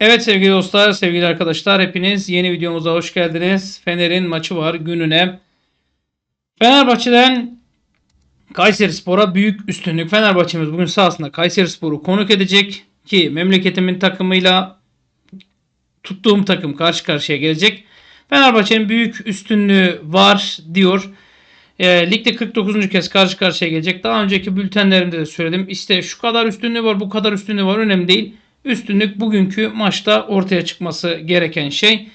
Evet sevgili dostlar, sevgili arkadaşlar hepiniz yeni videomuza hoş geldiniz. Fener'in maçı var gününe. Fenerbahçe'den Kayserispor'a büyük üstünlük. Fenerbahçe'miz bugün sahasında Kayserispor'u konuk edecek ki memleketimin takımıyla tuttuğum takım karşı karşıya gelecek. Fenerbahçe'nin büyük üstünlüğü var diyor. E, ligde 49. kez karşı karşıya gelecek. Daha önceki bültenlerimde de söyledim. İşte şu kadar üstünlüğü var, bu kadar üstünlüğü var önemli değil. Üstünlük bugünkü maçta ortaya çıkması gereken şey.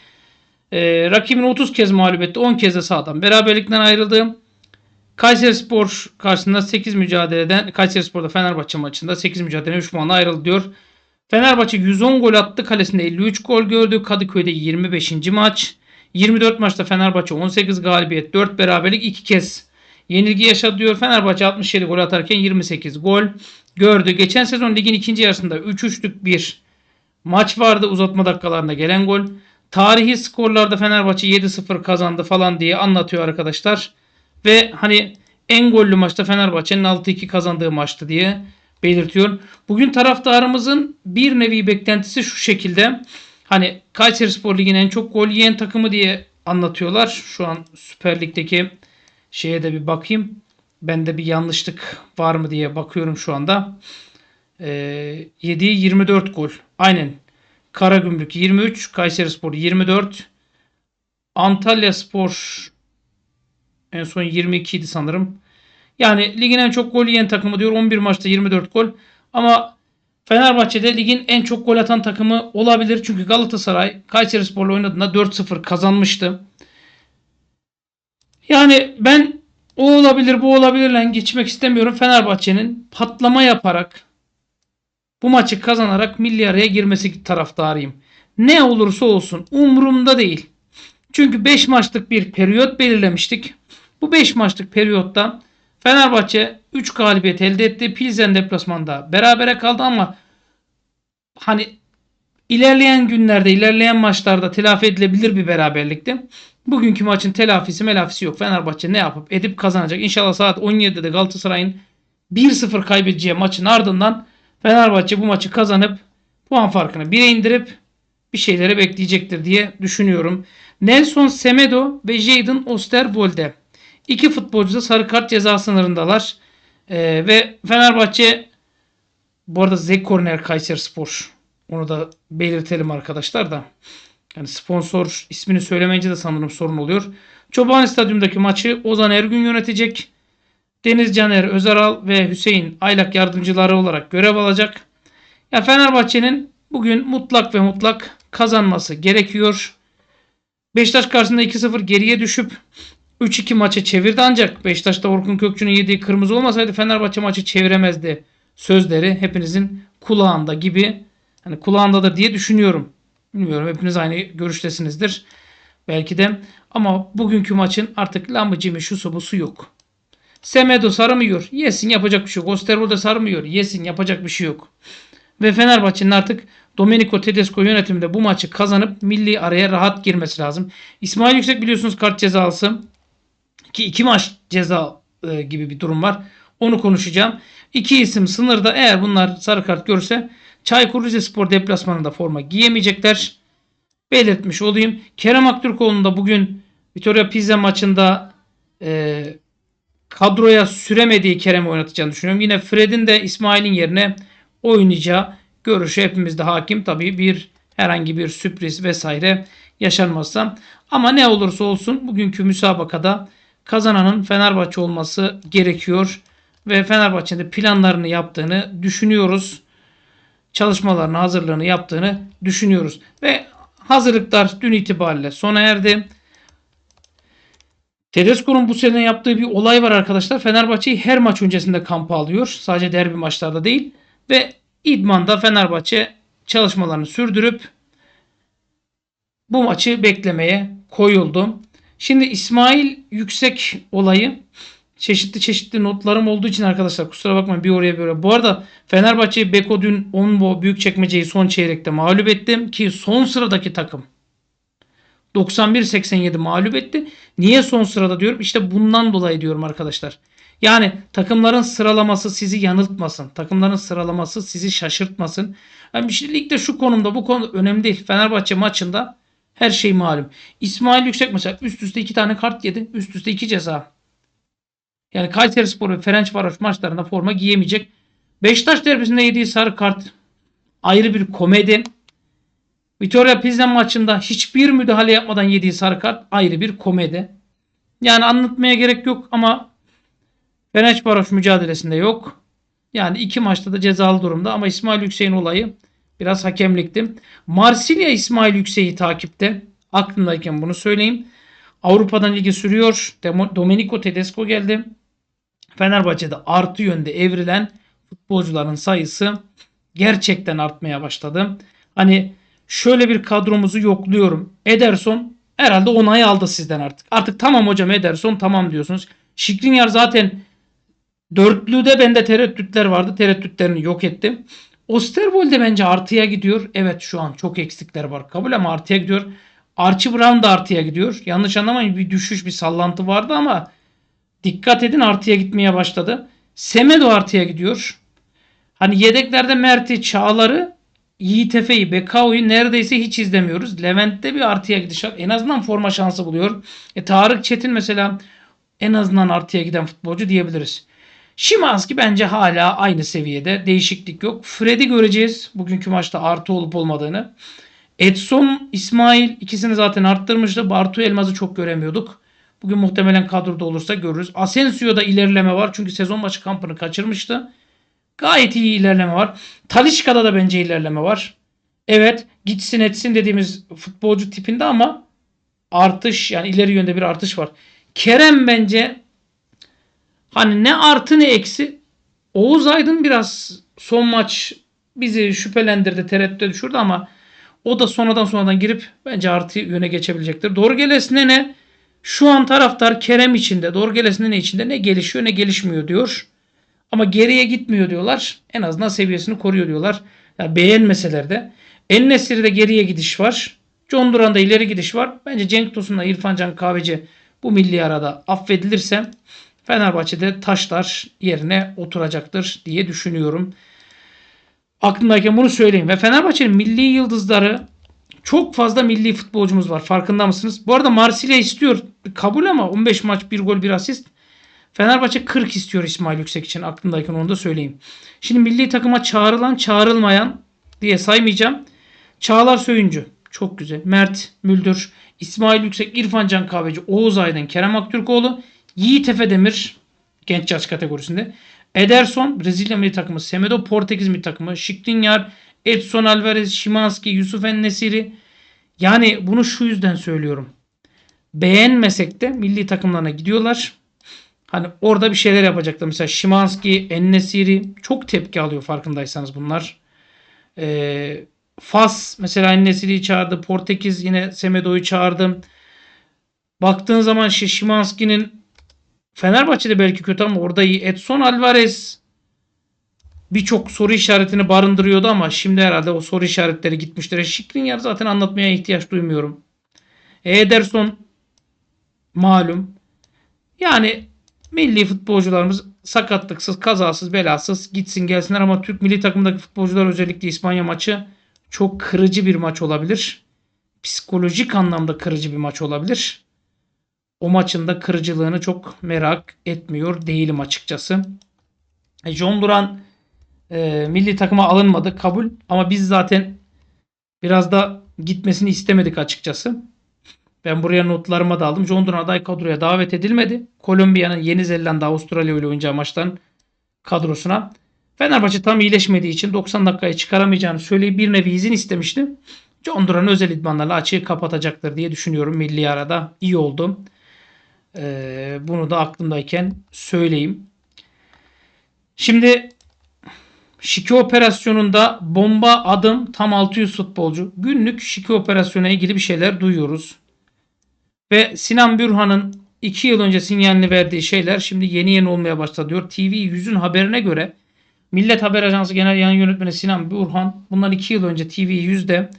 E, rakibini 30 kez mağlup etti. 10 kez de sağdan beraberlikten ayrıldı. Kayserispor karşısında 8 mücadeleden Kayserispor'da Fenerbahçe maçında 8 mücadeleden 3 puanla ayrıldı diyor. Fenerbahçe 110 gol attı. Kalesinde 53 gol gördü. Kadıköy'de 25. maç. 24 maçta Fenerbahçe 18 galibiyet, 4 beraberlik, 2 kez yenilgi yaşadı diyor. Fenerbahçe 67 gol atarken 28 gol gördü. Geçen sezon ligin ikinci yarısında 3-3'lük bir maç vardı uzatma dakikalarında gelen gol. Tarihi skorlarda Fenerbahçe 7-0 kazandı falan diye anlatıyor arkadaşlar. Ve hani en gollü maçta Fenerbahçe'nin 6-2 kazandığı maçtı diye belirtiyor. Bugün taraftarımızın bir nevi beklentisi şu şekilde. Hani Kayseri Spor Ligi'nin en çok gol yiyen takımı diye anlatıyorlar. Şu an Süper Lig'deki şeye de bir bakayım. Bende bir yanlışlık var mı diye bakıyorum şu anda. Ee, yediği 24 gol. Aynen. Karagümrük 23, Kayseri Spor 24, Antalya Spor en son 22 idi sanırım. Yani ligin en çok gol yiyen takımı diyor. 11 maçta 24 gol. Ama Fenerbahçe'de ligin en çok gol atan takımı olabilir. Çünkü Galatasaray Kayserispor'la oynadığında 4-0 kazanmıştı. Yani ben o olabilir bu olabilirle geçmek istemiyorum. Fenerbahçe'nin patlama yaparak bu maçı kazanarak milli araya girmesi taraftarıyım. Ne olursa olsun umurumda değil. Çünkü 5 maçlık bir periyot belirlemiştik. Bu 5 maçlık periyotta Fenerbahçe 3 galibiyet elde etti. Pilsen deplasmanda berabere kaldı ama hani ilerleyen günlerde, ilerleyen maçlarda telafi edilebilir bir beraberlikti. Bugünkü maçın telafisi melafisi yok. Fenerbahçe ne yapıp edip kazanacak. İnşallah saat 17'de de Galatasaray'ın 1-0 kaybedeceği maçın ardından Fenerbahçe bu maçı kazanıp puan farkını 1'e indirip bir şeyleri bekleyecektir diye düşünüyorum. Nelson Semedo ve Jadon Osterwolde iki futbolcu da sarı kart ceza sınırındalar. Ee, ve Fenerbahçe bu arada Zek Korner Kayseri Spor. Onu da belirtelim arkadaşlar da. Yani sponsor ismini söylemeyince de sanırım sorun oluyor. Çoban Stadyum'daki maçı Ozan Ergün yönetecek. Deniz Caner Özeral ve Hüseyin Aylak yardımcıları olarak görev alacak. Ya Fenerbahçe'nin bugün mutlak ve mutlak kazanması gerekiyor. Beşiktaş karşısında 2-0 geriye düşüp 3-2 maçı çevirdi ancak Beşiktaş'ta Orkun Kökçü'nün yediği kırmızı olmasaydı Fenerbahçe maçı çeviremezdi sözleri hepinizin kulağında gibi. Hani kulağındadır diye düşünüyorum. Bilmiyorum hepiniz aynı görüştesinizdir. Belki de ama bugünkü maçın artık lambıcımı şusu busu yok. Semedo sarmıyor. Yesin yapacak bir şey yok. Osterwolde sarmıyor. Yesin yapacak bir şey yok. Ve Fenerbahçe'nin artık Domenico Tedesco yönetiminde bu maçı kazanıp milli araya rahat girmesi lazım. İsmail Yüksek biliyorsunuz kart cezalısı. Ki iki maç ceza e, gibi bir durum var. Onu konuşacağım. İki isim sınırda eğer bunlar sarı kart görse Çaykur Rizespor deplasmanında forma giyemeyecekler. Belirtmiş olayım. Kerem Aktürkoğlu'nun da bugün Vitoria Pizza maçında e, kadroya süremediği Kerem'i oynatacağını düşünüyorum. Yine Fred'in de İsmail'in yerine oynayacağı görüşü hepimizde hakim. Tabii bir herhangi bir sürpriz vesaire yaşanmazsa. Ama ne olursa olsun bugünkü müsabakada kazananın Fenerbahçe olması gerekiyor. Ve Fenerbahçe'de planlarını yaptığını düşünüyoruz. Çalışmalarını, hazırlığını yaptığını düşünüyoruz. Ve hazırlıklar dün itibariyle sona erdi. Tedesco'nun bu sene yaptığı bir olay var arkadaşlar. Fenerbahçe'yi her maç öncesinde kampa alıyor. Sadece derbi maçlarda değil. Ve İdman'da Fenerbahçe çalışmalarını sürdürüp bu maçı beklemeye koyuldu. Şimdi İsmail Yüksek olayı çeşitli çeşitli notlarım olduğu için arkadaşlar kusura bakmayın bir oraya oraya. Bu arada Fenerbahçe Beko dün Onbo Büyükçekmece'yi son çeyrekte mağlup ettim ki son sıradaki takım 91-87 mağlup etti. Niye son sırada diyorum? İşte bundan dolayı diyorum arkadaşlar. Yani takımların sıralaması sizi yanıltmasın. Takımların sıralaması sizi şaşırtmasın. Yani işte ligde şu konumda bu konu önemli değil. Fenerbahçe maçında her şey malum. İsmail Yüksek mesela üst üste iki tane kart yedi. Üst üste iki ceza. Yani Kayserispor ve Ferencvaroş maçlarında forma giyemeyecek. Beşiktaş derbisinde yediği sarı kart ayrı bir komedi. Vitória Pilsen maçında hiçbir müdahale yapmadan yediği sarı kart ayrı bir komedi. Yani anlatmaya gerek yok ama Fenerbahçe mücadelesinde yok. Yani iki maçta da cezalı durumda ama İsmail Yüksek'in olayı biraz hakemlikti. Marsilya İsmail Yüksek'i takipte. Aklımdayken bunu söyleyeyim. Avrupa'dan ligi sürüyor. Domenico Tedesco geldi. Fenerbahçe'de artı yönde evrilen futbolcuların sayısı gerçekten artmaya başladı. Hani şöyle bir kadromuzu yokluyorum. Ederson herhalde onay aldı sizden artık. Artık tamam hocam Ederson tamam diyorsunuz. Şikrinyar zaten dörtlüde bende tereddütler vardı. Tereddütlerini yok ettim. Osterwolde bence artıya gidiyor. Evet şu an çok eksikler var. Kabul ama artıya gidiyor. Archie Brown da artıya gidiyor. Yanlış anlamayın bir düşüş bir sallantı vardı ama dikkat edin artıya gitmeye başladı. Semedo artıya gidiyor. Hani yedeklerde Mert'i, Çağlar'ı, Yiğit Efe'yi, Bekao'yu neredeyse hiç izlemiyoruz. Levent'te bir artıya gidiş var. En azından forma şansı buluyor. E, Tarık Çetin mesela en azından artıya giden futbolcu diyebiliriz. Şimanski bence hala aynı seviyede. Değişiklik yok. Fred'i göreceğiz. Bugünkü maçta artı olup olmadığını. Edson, İsmail ikisini zaten arttırmıştı. Bartu Elmaz'ı çok göremiyorduk. Bugün muhtemelen kadroda olursa görürüz. Asensio'da ilerleme var. Çünkü sezon başı kampını kaçırmıştı. Gayet iyi ilerleme var. Talişka'da da bence ilerleme var. Evet gitsin etsin dediğimiz futbolcu tipinde ama artış yani ileri yönde bir artış var. Kerem bence hani ne artı ne eksi. Oğuz Aydın biraz son maç bizi şüphelendirdi, tereddüte düşürdü ama o da sonradan sonradan girip bence artı yöne geçebilecektir. Doğru gelesine ne? Şu an taraftar Kerem içinde, ne içinde ne gelişiyor ne gelişmiyor diyor. Ama geriye gitmiyor diyorlar. En azından seviyesini koruyor diyorlar. Yani beğenmeseler de. En de geriye gidiş var. John Duran'da ileri gidiş var. Bence Cenk Tosun'la İrfan Can Kahveci bu milli arada affedilirse Fenerbahçe'de taşlar yerine oturacaktır diye düşünüyorum. Aklımdayken bunu söyleyeyim. Ve Fenerbahçe'nin milli yıldızları çok fazla milli futbolcumuz var. Farkında mısınız? Bu arada Marsilya istiyor. Kabul ama 15 maç 1 gol 1 asist. Fenerbahçe 40 istiyor İsmail Yüksek için. Aklımdayken onu da söyleyeyim. Şimdi milli takıma çağrılan çağrılmayan diye saymayacağım. Çağlar Söyüncü. Çok güzel. Mert Müldür, İsmail Yüksek, İrfan Can Kahveci, Oğuz Aydın, Kerem Aktürkoğlu, Yiğit Efe Demir genç yaş kategorisinde. Ederson Brezilya milli takımı, Semedo Portekiz milli takımı, Şikrinyar, Edson Alvarez, Şimanski, Yusuf Ennesiri. Yani bunu şu yüzden söylüyorum. Beğenmesek de milli takımlarına gidiyorlar. Hani orada bir şeyler yapacaklar. Mesela Şimanski, Ennesiri çok tepki alıyor farkındaysanız bunlar. Ee, Fas mesela Ennesiri'yi çağırdı. Portekiz yine Semedo'yu çağırdı. Baktığın zaman Şimanski'nin Fenerbahçe'de belki kötü ama orada iyi. Edson Alvarez birçok soru işaretini barındırıyordu ama şimdi herhalde o soru işaretleri gitmiştir. Şikrinyar zaten anlatmaya ihtiyaç duymuyorum. Ederson malum. Yani milli futbolcularımız sakatlıksız, kazasız, belasız gitsin gelsinler ama Türk milli takımındaki futbolcular özellikle İspanya maçı çok kırıcı bir maç olabilir. Psikolojik anlamda kırıcı bir maç olabilir. O maçın da kırıcılığını çok merak etmiyor değilim açıkçası. E, John Duran e, milli takıma alınmadı kabul ama biz zaten biraz da gitmesini istemedik açıkçası. Ben buraya notlarıma da aldım. John Duran aday kadroya davet edilmedi. Kolombiya'nın Yeni Zelanda Avustralya ile oynayacağı maçtan kadrosuna. Fenerbahçe tam iyileşmediği için 90 dakikaya çıkaramayacağını söyleyip bir nevi izin istemişti. John Duran özel idmanlarla açığı kapatacaktır diye düşünüyorum milli arada. iyi oldu. Ee, bunu da aklımdayken söyleyeyim. Şimdi Şiki operasyonunda bomba adım tam 600 futbolcu. Günlük Şiki operasyona ilgili bir şeyler duyuyoruz. Ve Sinan Bürhan'ın 2 yıl önce sinyalini verdiği şeyler şimdi yeni yeni olmaya başladı diyor. TV 100'ün haberine göre Millet Haber Ajansı Genel Yayın Yönetmeni Sinan Burhan bundan 2 yıl önce TV 100'de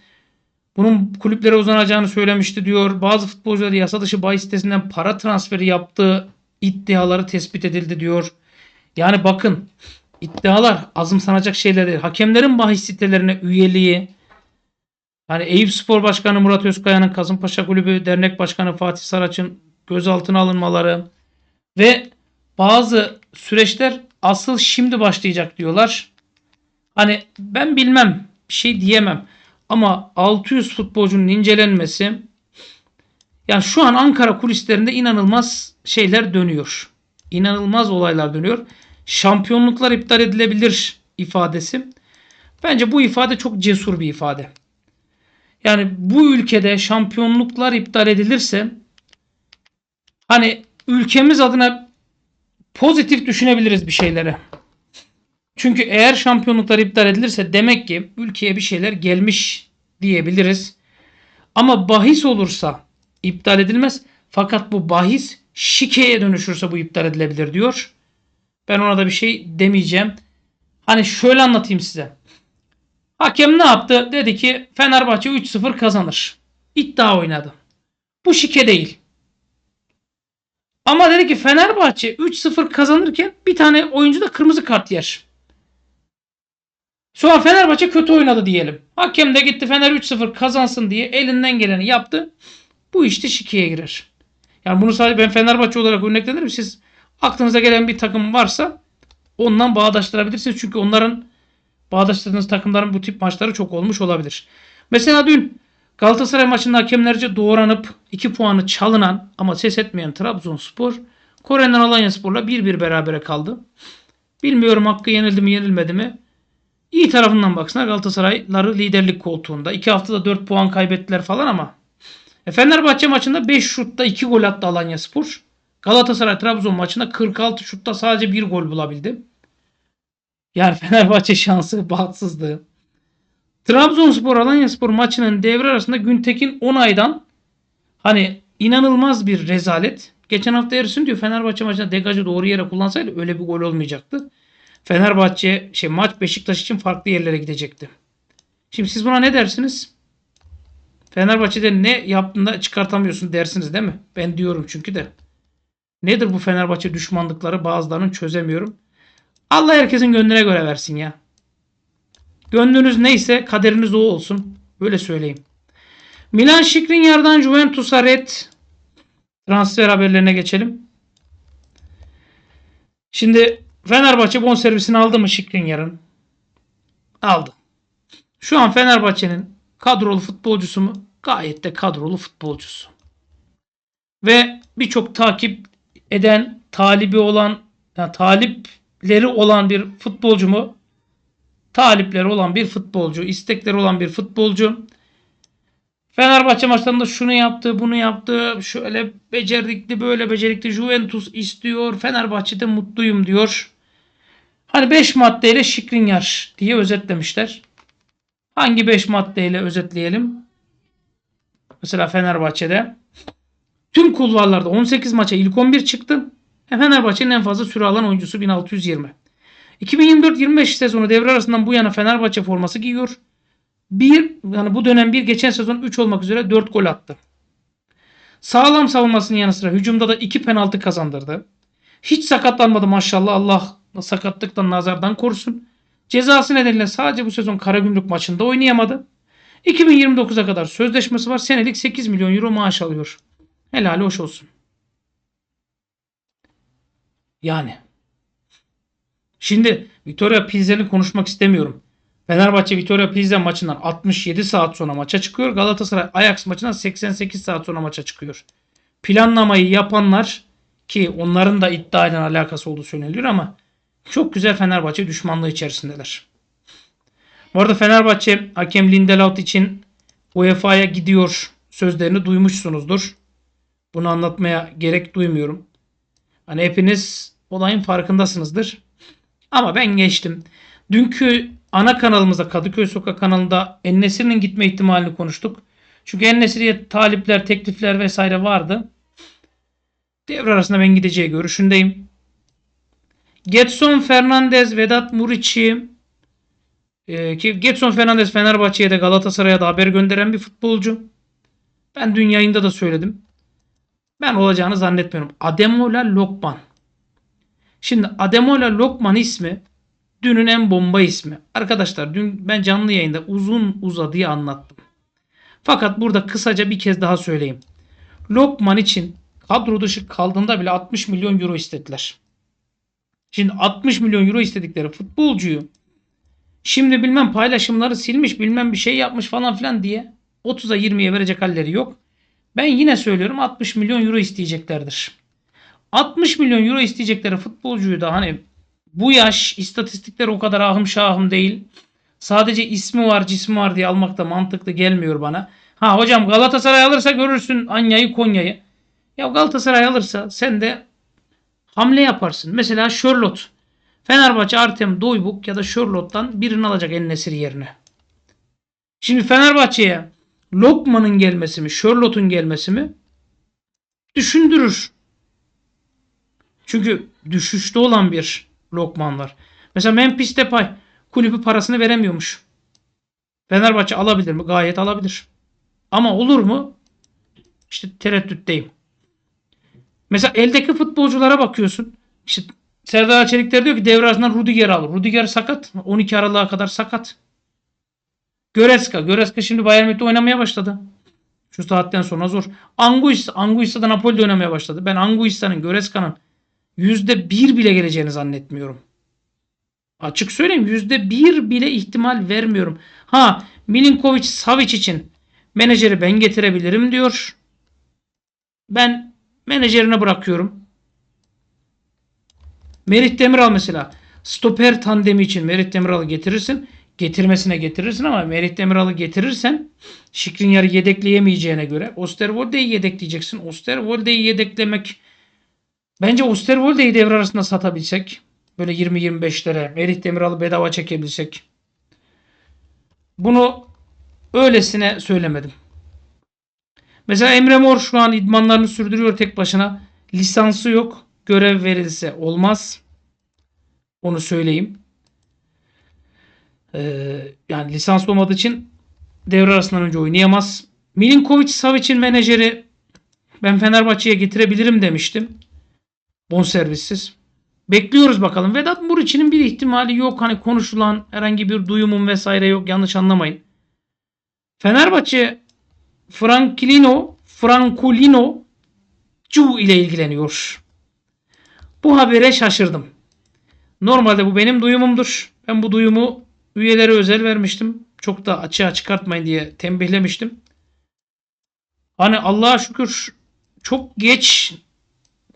bunun kulüplere uzanacağını söylemişti diyor. Bazı futbolcular yasa dışı bahis sitesinden para transferi yaptığı iddiaları tespit edildi diyor. Yani bakın iddialar azımsanacak şeyler değil. Hakemlerin bahis sitelerine üyeliği, hani Eyüp Spor Başkanı Murat Özkaya'nın Kasımpaşa Kulübü Dernek Başkanı Fatih Saraç'ın gözaltına alınmaları ve bazı süreçler asıl şimdi başlayacak diyorlar. Hani ben bilmem bir şey diyemem ama 600 futbolcunun incelenmesi yani şu an Ankara kulislerinde inanılmaz şeyler dönüyor. İnanılmaz olaylar dönüyor. Şampiyonluklar iptal edilebilir ifadesi. Bence bu ifade çok cesur bir ifade. Yani bu ülkede şampiyonluklar iptal edilirse hani ülkemiz adına pozitif düşünebiliriz bir şeylere. Çünkü eğer şampiyonluklar iptal edilirse demek ki ülkeye bir şeyler gelmiş diyebiliriz. Ama bahis olursa iptal edilmez. Fakat bu bahis şikeye dönüşürse bu iptal edilebilir diyor. Ben ona da bir şey demeyeceğim. Hani şöyle anlatayım size. Hakem ne yaptı? Dedi ki Fenerbahçe 3-0 kazanır. İddia oynadı. Bu şike değil. Ama dedi ki Fenerbahçe 3-0 kazanırken bir tane oyuncu da kırmızı kart yer. Sonra Fenerbahçe kötü oynadı diyelim. Hakem de gitti Fener 3-0 kazansın diye elinden geleni yaptı. Bu işte şikeye girer. Yani bunu sadece ben Fenerbahçe olarak örneklendiririm. Siz aklınıza gelen bir takım varsa ondan bağdaştırabilirsiniz. Çünkü onların bağdaştırdığınız takımların bu tip maçları çok olmuş olabilir. Mesela dün Galatasaray maçında hakemlerce doğranıp 2 puanı çalınan ama ses etmeyen Trabzonspor Kore'nin Alanyaspor'la 1-1 berabere kaldı. Bilmiyorum hakkı yenildi mi yenilmedi mi. İyi tarafından baksınlar Galatasarayları liderlik koltuğunda. 2 haftada 4 puan kaybettiler falan ama e, Fenerbahçe maçında 5 şutta 2 gol attı Alanyaspor. Galatasaray Trabzon maçında 46 şutta sadece 1 gol bulabildi. Yani Fenerbahçe şansı bahtsızdı. Trabzonspor Alanyaspor maçının devre arasında Güntekin Onay'dan hani inanılmaz bir rezalet. Geçen hafta Ersin diyor Fenerbahçe maçında degajı doğru yere kullansaydı öyle bir gol olmayacaktı. Fenerbahçe şey maç Beşiktaş için farklı yerlere gidecekti. Şimdi siz buna ne dersiniz? Fenerbahçe'de ne yaptığında çıkartamıyorsun dersiniz değil mi? Ben diyorum çünkü de. Nedir bu Fenerbahçe düşmanlıkları bazılarının çözemiyorum. Allah herkesin gönlüne göre versin ya. Gönlünüz neyse kaderiniz o olsun. Böyle söyleyeyim. Milan Skriniar'dan Juventus'a red transfer haberlerine geçelim. Şimdi Fenerbahçe bonservisini aldı mı Skriniar'ın? Aldı. Şu an Fenerbahçe'nin kadrolu futbolcusu mu? Gayet de kadrolu futbolcusu. Ve birçok takip eden, talibi olan, yani talipleri olan bir futbolcu mu? Talipleri olan bir futbolcu, istekleri olan bir futbolcu. Fenerbahçe maçlarında şunu yaptı, bunu yaptı, şöyle becerikli, böyle becerikli Juventus istiyor. Fenerbahçe'de mutluyum diyor. Hani 5 maddeyle Şikrinyar diye özetlemişler. Hangi 5 maddeyle özetleyelim? Mesela Fenerbahçe'de tüm kulvarlarda 18 maça ilk 11 çıktı. Fenerbahçe'nin en fazla süre alan oyuncusu 1620. 2024-25 sezonu devre arasından bu yana Fenerbahçe forması giyiyor. Bir, yani bu dönem bir geçen sezon 3 olmak üzere 4 gol attı. Sağlam savunmasının yanı sıra hücumda da 2 penaltı kazandırdı. Hiç sakatlanmadı maşallah Allah sakatlıktan nazardan korusun. Cezası nedeniyle sadece bu sezon Karagümrük maçında oynayamadı. 2029'a kadar sözleşmesi var. Senelik 8 milyon euro maaş alıyor. Helal hoş olsun. Yani. Şimdi Victoria Pilsen'i konuşmak istemiyorum. Fenerbahçe Victoria Pilsen maçından 67 saat sonra maça çıkıyor. Galatasaray Ajax maçından 88 saat sonra maça çıkıyor. Planlamayı yapanlar ki onların da iddia alakası olduğu söyleniyor ama çok güzel Fenerbahçe düşmanlığı içerisindeler. Bu arada Fenerbahçe hakem Lindelof için UEFA'ya gidiyor sözlerini duymuşsunuzdur. Bunu anlatmaya gerek duymuyorum. Hani hepiniz olayın farkındasınızdır. Ama ben geçtim. Dünkü ana kanalımızda Kadıköy Sokak kanalında Ennesir'in gitme ihtimalini konuştuk. Çünkü Ennesir'e talipler, teklifler vesaire vardı. Devre arasında ben gideceği görüşündeyim. Getson Fernandez, Vedat Muriç'i e, ki Getson Fernandez Fenerbahçe'ye de Galatasaray'a da haber gönderen bir futbolcu. Ben dün yayında da söyledim. Ben olacağını zannetmiyorum. Ademola Lokman. Şimdi Ademola Lokman ismi dünün en bomba ismi. Arkadaşlar dün ben canlı yayında uzun uzadıya anlattım. Fakat burada kısaca bir kez daha söyleyeyim. Lokman için kadro dışı kaldığında bile 60 milyon euro istediler. Şimdi 60 milyon euro istedikleri futbolcuyu şimdi bilmem paylaşımları silmiş bilmem bir şey yapmış falan filan diye 30'a 20'ye verecek halleri yok. Ben yine söylüyorum 60 milyon euro isteyeceklerdir. 60 milyon euro isteyecekleri futbolcuyu da hani bu yaş istatistikler o kadar ahım şahım değil. Sadece ismi var cismi var diye almak da mantıklı gelmiyor bana. Ha hocam Galatasaray alırsa görürsün Anya'yı Konya'yı. Ya Galatasaray alırsa sen de hamle yaparsın. Mesela Charlotte. Fenerbahçe Artem Doybuk ya da Charlotte'dan birini alacak En yerine. Şimdi Fenerbahçe'ye Lokman'ın gelmesi mi, Charlotte'un gelmesi mi düşündürür. Çünkü düşüşte olan bir Lokman var. Mesela Memphis Depay kulübü parasını veremiyormuş. Fenerbahçe alabilir mi? Gayet alabilir. Ama olur mu? İşte tereddütteyim. Mesela eldeki futbolculara bakıyorsun. İşte Serdar Çelikler diyor ki devre arasından Rudiger alır. Rudiger sakat. 12 Aralık'a kadar sakat. Göreska. Göreska şimdi Bayern Münih'te oynamaya başladı. Şu saatten sonra zor. Anguissa. Anguissa da Napoli'de oynamaya başladı. Ben Anguissa'nın, Göreska'nın yüzde bir bile geleceğini zannetmiyorum. Açık söyleyeyim yüzde bir bile ihtimal vermiyorum. Ha Milinkovic Savic için menajeri ben getirebilirim diyor. Ben menajerine bırakıyorum. Merih Demiral mesela stoper tandemi için Merih Demiral'ı getirirsin. Getirmesine getirirsin ama Merih Demiral'ı getirirsen Şikrinyar'ı yedekleyemeyeceğine göre Osterwolde'yi yedekleyeceksin. Osterwolde'yi yedeklemek bence Osterwolde'yi devre arasında satabilsek böyle 20-25'lere Merih Demiral'ı bedava çekebilsek bunu öylesine söylemedim. Mesela Emre Mor şu an idmanlarını sürdürüyor tek başına. Lisansı yok. Görev verilse olmaz. Onu söyleyeyim. Ee, yani lisans olmadığı için devre arasından önce oynayamaz. Milinkovic Savic'in menajeri ben Fenerbahçe'ye getirebilirim demiştim. Bonservissiz. Bekliyoruz bakalım. Vedat Muriç'in bir ihtimali yok. Hani konuşulan herhangi bir duyumum vesaire yok. Yanlış anlamayın. Fenerbahçe Franklino Francolino Cu ile ilgileniyor. Bu habere şaşırdım. Normalde bu benim duyumumdur. Ben bu duyumu üyelere özel vermiştim. Çok da açığa çıkartmayın diye tembihlemiştim. Hani Allah'a şükür çok geç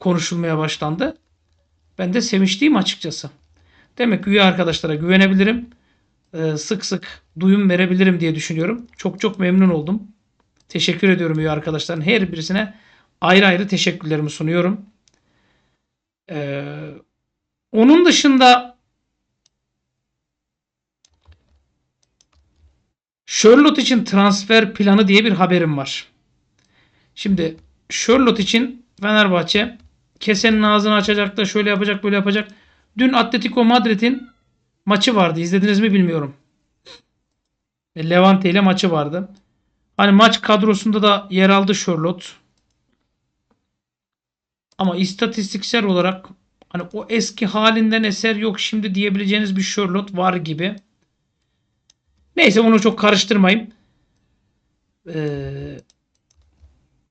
konuşulmaya başlandı. Ben de sevinçliyim açıkçası. Demek üye arkadaşlara güvenebilirim. Ee, sık sık duyum verebilirim diye düşünüyorum. Çok çok memnun oldum. Teşekkür ediyorum üye arkadaşların her birisine ayrı ayrı teşekkürlerimi sunuyorum. Ee, onun dışında Charlotte için transfer planı diye bir haberim var. Şimdi Charlotte için Fenerbahçe kesenin ağzını açacak da şöyle yapacak böyle yapacak. Dün Atletico Madrid'in maçı vardı. İzlediniz mi bilmiyorum. Levante ile maçı vardı. Hani maç kadrosunda da yer aldı Charlotte. Ama istatistiksel olarak hani o eski halinden eser yok şimdi diyebileceğiniz bir Charlotte var gibi. Neyse onu çok karıştırmayayım. Ee,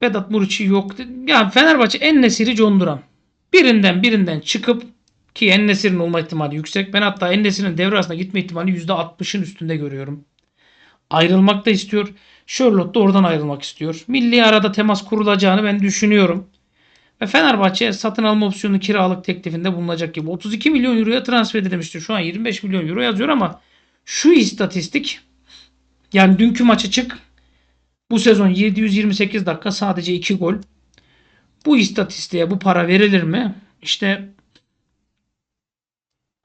Vedat Muriç'i yok. Yani Fenerbahçe en nesiri John Duran. Birinden birinden çıkıp ki en nesirin olma ihtimali yüksek. Ben hatta en nesirin devre arasında gitme ihtimali %60'ın üstünde görüyorum. Ayrılmak da istiyor. Charlotte da oradan ayrılmak istiyor. Milli arada temas kurulacağını ben düşünüyorum. Ve Fenerbahçe satın alma opsiyonu kiralık teklifinde bulunacak gibi. 32 milyon euroya transfer edilmiştir. Şu an 25 milyon euro yazıyor ama şu istatistik yani dünkü maçı çık bu sezon 728 dakika sadece 2 gol. Bu istatistiğe bu para verilir mi? İşte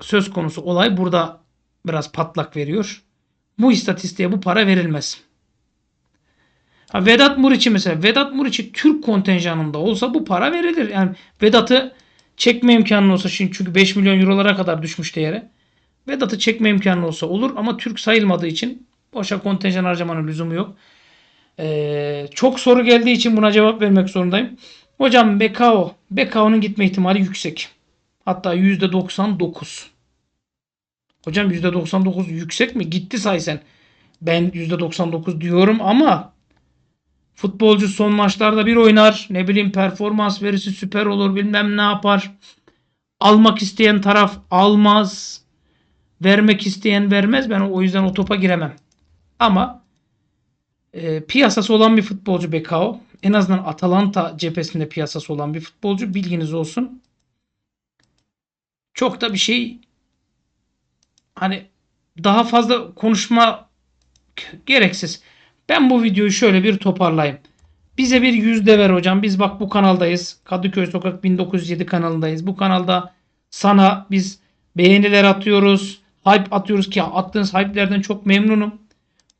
söz konusu olay burada biraz patlak veriyor. Bu istatistiğe bu para verilmez. Ha, Vedat Muriç'i mesela Vedat Muriç'i Türk kontenjanında olsa bu para verilir. Yani Vedat'ı çekme imkanı olsa şimdi çünkü 5 milyon eurolara kadar düşmüş değeri. Vedat'ı çekme imkanı olsa olur ama Türk sayılmadığı için boşa kontenjan harcamanın lüzumu yok. Ee, çok soru geldiği için buna cevap vermek zorundayım. Hocam Bekao. Bekao'nun gitme ihtimali yüksek. Hatta %99. Hocam %99 yüksek mi? Gitti say sen. Ben %99 diyorum ama futbolcu son maçlarda bir oynar. Ne bileyim performans verisi süper olur bilmem ne yapar. Almak isteyen taraf almaz. Vermek isteyen vermez. Ben o yüzden o topa giremem. Ama e, piyasası olan bir futbolcu Bekao. En azından Atalanta cephesinde piyasası olan bir futbolcu. Bilginiz olsun. Çok da bir şey hani daha fazla konuşma gereksiz. Ben bu videoyu şöyle bir toparlayayım. Bize bir yüzde ver hocam. Biz bak bu kanaldayız. Kadıköy Sokak 1907 kanalındayız. Bu kanalda sana biz beğeniler atıyoruz. Hype atıyoruz ki attığınız hype'lerden çok memnunum.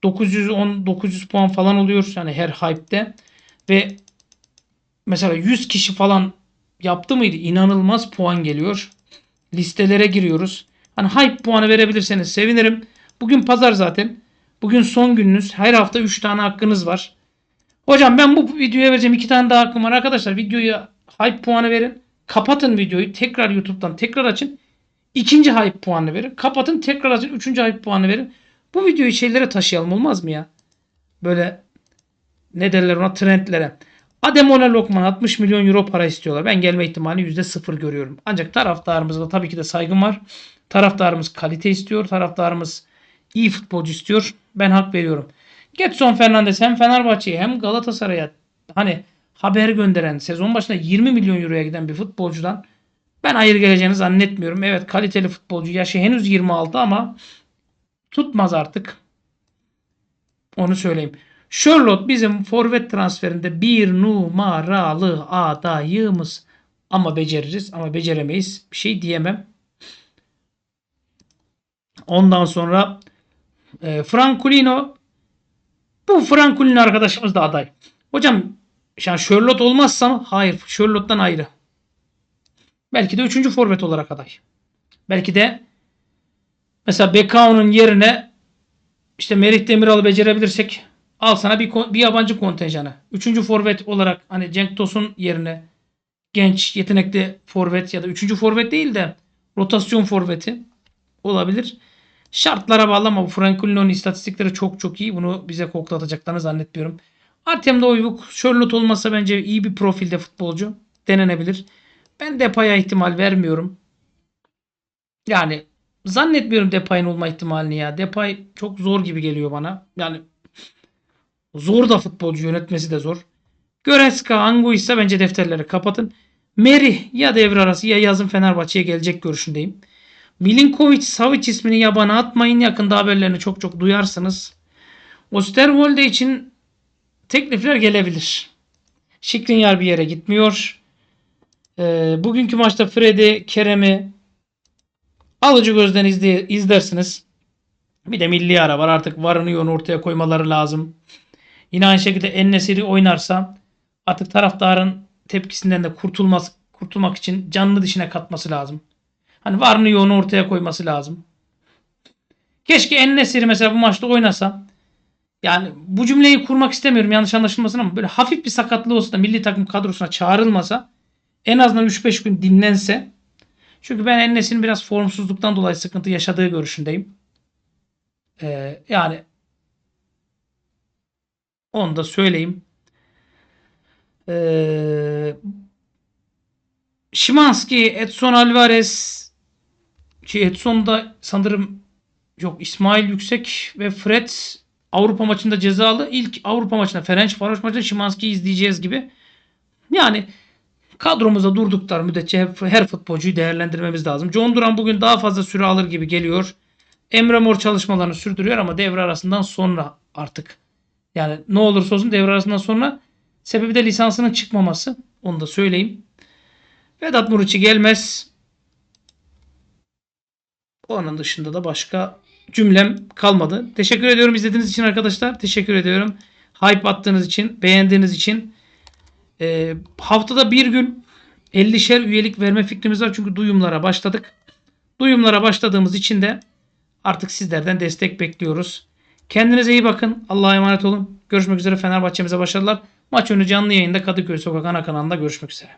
910 900 puan falan oluyor yani her hype'de ve mesela 100 kişi falan yaptı mıydı? İnanılmaz puan geliyor. Listelere giriyoruz. Hani hype puanı verebilirseniz sevinirim. Bugün pazar zaten. Bugün son gününüz. Her hafta 3 tane hakkınız var. Hocam ben bu videoya vereceğim 2 tane daha hakkım var. Arkadaşlar videoya hype puanı verin. Kapatın videoyu. Tekrar YouTube'dan tekrar açın. İkinci hype puanını verin. Kapatın tekrar açın. Üçüncü hype puanı verin. Bu videoyu şeylere taşıyalım olmaz mı ya? Böyle ne derler ona trendlere. Ademola Lokman 60 milyon euro para istiyorlar. Ben gelme ihtimali %0 görüyorum. Ancak taraftarımızda tabii ki de saygım var. Taraftarımız kalite istiyor. Taraftarımız iyi futbolcu istiyor. Ben hak veriyorum. Getson Fernandes hem Fenerbahçe'ye hem Galatasaray'a hani haber gönderen sezon başında 20 milyon euroya giden bir futbolcudan ben hayır geleceğini zannetmiyorum. Evet kaliteli futbolcu yaşı henüz 26 ama tutmaz artık. Onu söyleyeyim. Charlotte bizim forvet transferinde bir numaralı adayımız. Ama beceririz ama beceremeyiz. Bir şey diyemem. Ondan sonra e, Franculino bu Franculino arkadaşımız da aday. Hocam yani Charlotte olmazsa mı? Hayır. Charlotte'dan ayrı. Belki de üçüncü forvet olarak aday. Belki de mesela Bekao'nun yerine işte Merih Demiral'ı becerebilirsek al sana bir, bir yabancı kontenjanı. Üçüncü forvet olarak hani Cenk Tosun yerine genç yetenekli forvet ya da üçüncü forvet değil de rotasyon forveti olabilir. Şartlara bağlı ama bu Franculino'nun istatistikleri çok çok iyi. Bunu bize koklatacaklarını zannetmiyorum. Artem Oybuk, Charlotte olmasa bence iyi bir profilde futbolcu. Denenebilir. Ben Depay'a ihtimal vermiyorum. Yani zannetmiyorum Depay'ın olma ihtimalini ya. Depay çok zor gibi geliyor bana. Yani zor da futbolcu yönetmesi de zor. Göreska, Angu ise bence defterleri kapatın. Meri ya devre arası ya yazın Fenerbahçe'ye gelecek görüşündeyim. Milinkovic, Savic ismini yabana atmayın. Yakında haberlerini çok çok duyarsınız. Osterwolde için teklifler gelebilir. Şikrinyar bir yere gitmiyor. Ee, bugünkü maçta Fred'i, Kerem'i alıcı gözden izley- izlersiniz. Bir de milli ara var. Artık varını yoğunu ortaya koymaları lazım. Yine aynı şekilde Ennesiri oynarsa artık taraftarın tepkisinden de kurtulması, kurtulmak için canlı dişine katması lazım. Hani varını yoğunu ortaya koyması lazım. Keşke Ennesiri mesela bu maçta oynasa. Yani bu cümleyi kurmak istemiyorum yanlış anlaşılmasın ama böyle hafif bir sakatlığı olsa da milli takım kadrosuna çağrılmasa en azından 3-5 gün dinlense. Çünkü ben Ennes'in biraz formsuzluktan dolayı sıkıntı yaşadığı görüşündeyim. Ee, yani onu da söyleyeyim. Ee, Şimanski, Edson Alvarez ki Edson da sanırım yok İsmail Yüksek ve Fred Avrupa maçında cezalı. İlk Avrupa maçında Ferencvaros maçında Şimanski'yi izleyeceğiz gibi. Yani kadromuzda durdukları müddetçe her futbolcuyu değerlendirmemiz lazım. John Duran bugün daha fazla süre alır gibi geliyor. Emre Mor çalışmalarını sürdürüyor ama devre arasından sonra artık yani ne olursa olsun devre arasından sonra sebebi de lisansının çıkmaması. Onu da söyleyeyim. Vedat Muriç'i gelmez. Onun dışında da başka cümlem kalmadı. Teşekkür ediyorum izlediğiniz için arkadaşlar. Teşekkür ediyorum. Hype attığınız için, beğendiğiniz için. Ee, haftada bir gün 50'şer üyelik verme fikrimiz var. Çünkü duyumlara başladık. Duyumlara başladığımız için de artık sizlerden destek bekliyoruz. Kendinize iyi bakın. Allah'a emanet olun. Görüşmek üzere. Fenerbahçe'mize başarılar. Maç önü canlı yayında Kadıköy Sokak ana kanalında görüşmek üzere.